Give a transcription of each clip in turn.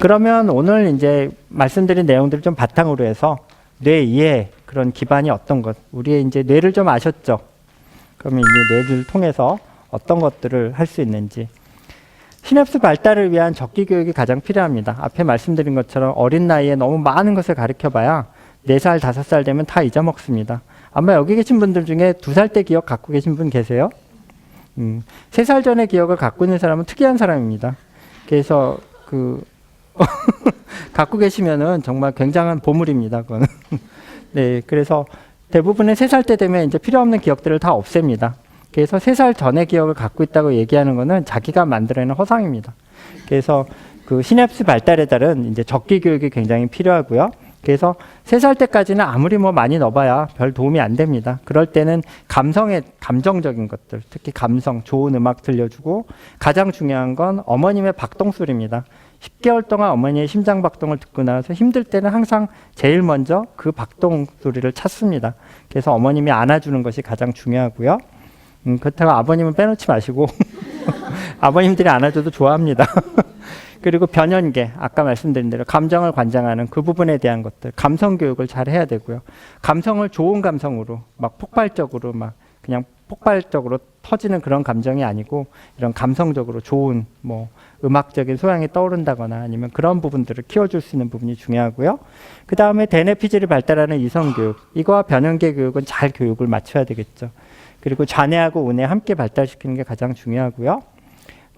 그러면 오늘 이제 말씀드린 내용들을 좀 바탕으로 해서 뇌 이해 그런 기반이 어떤 것, 우리의 이제 뇌를 좀 아셨죠? 그러면 이제 뇌를 통해서 어떤 것들을 할 수 있는지. 시냅스 발달을 위한 적기 교육이 가장 필요합니다. 앞에 말씀드린 것처럼 어린 나이에 너무 많은 것을 가르쳐 봐야 4살, 5살 되면 다 잊어먹습니다. 아마 여기 계신 분들 중에 2살 때 기억 갖고 계신 분 계세요? 음, 3살 전에 기억을 갖고 있는 사람은 특이한 사람입니다. 그래서 그 갖고 계시면은 정말 굉장한 보물입니다. 그거는. 네, 그래서 대부분의 세 살 때 되면 이제 필요 없는 기억들을 다 없앱니다. 그래서 세 살 전의 기억을 갖고 있다고 얘기하는 거는 자기가 만들어내는 허상입니다. 그래서 그 시냅스 발달에 따른 이제 적기 교육이 굉장히 필요하고요. 그래서 세 살 때까지는 아무리 뭐 많이 넣어봐야 별 도움이 안 됩니다. 그럴 때는 감성의 감정적인 것들, 특히 감성, 좋은 음악 들려주고 가장 중요한 건 어머님의 박동 소리입니다. 10개월 동안 어머니의 심장 박동을 듣고 나서 힘들 때는 항상 제일 먼저 그 박동 소리를 찾습니다. 그래서 어머님이 안아주는 것이 가장 중요하고요. 음, 그렇다고 아버님은 빼놓지 마시고 아버님들이 안아줘도 좋아합니다. 그리고 변연계 아까 말씀드린 대로 감정을 관장하는 그 부분에 대한 것들 감성 교육을 잘 해야 되고요. 감성을 좋은 감성으로 막 폭발적으로 막 그냥 폭발적으로 터지는 그런 감정이 아니고 이런 감성적으로 좋은 뭐 음악적인 소양이 떠오른다거나 아니면 그런 부분들을 키워줄 수 있는 부분이 중요하고요. 그 다음에 대뇌피질이 발달하는 이성 교육 이거와 변연계 교육은 잘 교육을 맞춰야 되겠죠. 그리고 좌뇌하고 우뇌 함께 발달시키는 게 가장 중요하고요.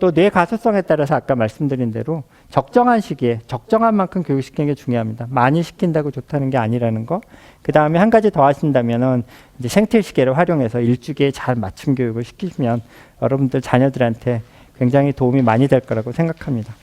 또 뇌 가소성에 따라서 아까 말씀드린 대로 적정한 시기에 적정한 만큼 교육시키는 게 중요합니다. 많이 시킨다고 좋다는 게 아니라는 거. 그 다음에 한 가지 더 하신다면은 이제 생태 시계를 활용해서 일주기에 잘 맞춤 교육을 시키시면 여러분들 자녀들한테 굉장히 도움이 많이 될 거라고 생각합니다.